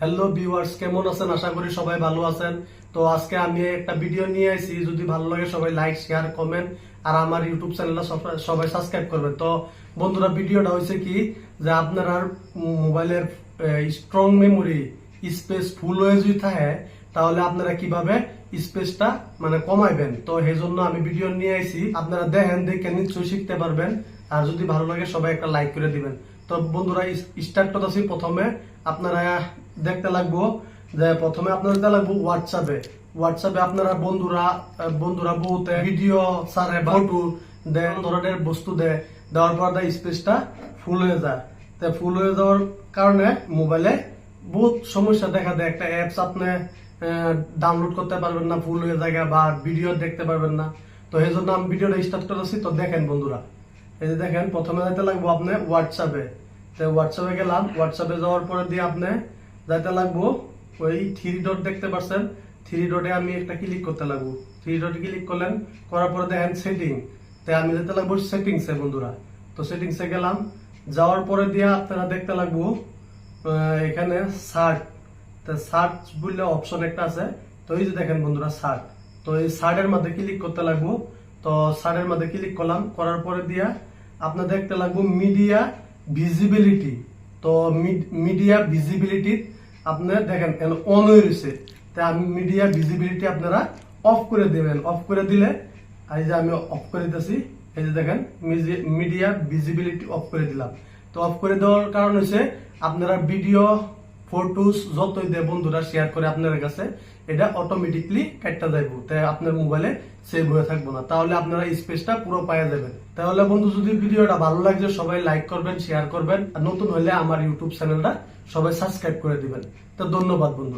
Hello viewers কেমন আছেন? আশা করি সবাই ভালো আছেন। তো আজকে আমি একটা ভিডিও নিয়ে আইছি। যদি ভালো লাগে সবাই লাইক শেয়ার কমেন্ট আর আমার ইউটিউব চ্যানেলটা সবাই সাবস্ক্রাইব করবেন। তো বন্ধুরা ভিডিওটা হয়েছে কি যে আপনার মোবাইলের স্ট্রং মেমোরি স্পেস ফুল হয়ে যদি থাকে, তাহলে আপনারা কীভাবে স্পেসটা মানে কমাইবেন? তো সেই জন্য আমি ভিডিও নিয়ে আইছি। আপনারা দেখেন, দেখে নিশ্চয়ই শিখতে পারবেন। আর যদি ভালো লাগে, সবাই একটা লাইক করে দিবেন। তো বন্ধুরা স্টার্ট করতেছি প্রথমে। আপনারা দেখতে লাগবো যে প্রথমে আপনার দেখতে লাগবো হোয়াটসঅ্যাপে হোয়াটসঅ্যাপে আপনারা বন্ধুরা বন্ধুরা বহুতে ভিডিও সারে ফটো দেয় ধরনের বস্তু দেয়। দেওয়ার পর তার স্পেসটা ফুল হয়ে যায়। তো ফুল হয়ে যাওয়ার কারণে মোবাইলে বহুত সমস্যা দেখা দেয়। একটা অ্যাপস আপনি ডাউনলোড করতে পারবেন না ফুল হয়ে যায় বা ভিডিও দেখতে পারবেন না। তো এই জন্য আমি ভিডিওটা স্টার্ট করেছি তো দেখেন বন্ধুরা এই যে দেখেন প্রথমে যাইতে লাগবো আপনি হোয়াটসঅ্যাপে তো হোয়াটসঅ্যাপে গেলাম। হোয়াটসঅ্যাপে যাওয়ার পরে দিয়ে আপনি যাইতে লাগবো, ওই থ্রি ডট দেখতে পাচ্ছেন থ্রি ডটে আমি একটা ক্লিক করতে লাগবো। থ্রি ডটে ক্লিক করলেন, করার পরে দেখেন সেটিং তাই আমি যেতে লাগবো সেটিংসে বন্ধুরা। তো সেটিংসে গেলাম। যাওয়ার পরে দিয়ে আপনারা দেখতে লাগবো এখানে সার্চ তো সার্চ বললে অপশন একটা আছে। তো এই যে দেখেন বন্ধুরা সার্চ তো এই সার্চের মধ্যে ক্লিক করতে লাগবো। তো সার্চের মধ্যে ক্লিক করলাম। করার পরে দিয়া আপনার দেখতে লাগবো মিডিয়া ভিজিবিলিটি তো মিডিয়া ভিজিবিলিটি আপনার দেখেন অন হয়ে রয়েছে। তাই আমি মিডিয়া ভিজিবিলিটি আপনারা অফ করে দেবেন। অফ করে দিলে, এই যে আমি অফ করে দিতেছি, এই যে দেখেন মিডিয়া ভিজিবিলিটি অফ করে দিলাম। তো অফ করে দেওয়ার কারণ হচ্ছে, আপনারা ভিডিও ফটোস যতই দেয় বন্ধুরা শেয়ার করে আপনার কাছে, এটা অটোমেটিকলি কাটটা যাইব। তাই আপনার মোবাইলে সেভ হয়ে থাকব না। তাহলে আপনারা স্পেসটা পুরো পাওয়া যাবেন। তাহলে বন্ধু, যদি ভিডিওটা ভালো লাগছে, সবাই লাইক করবেন শেয়ার করবেন। আর নতুন হলে আমার ইউটিউব চ্যানেলটা সবাই সাবস্ক্রাইব করে দিবেন। তো ধন্যবাদ বন্ধুরা।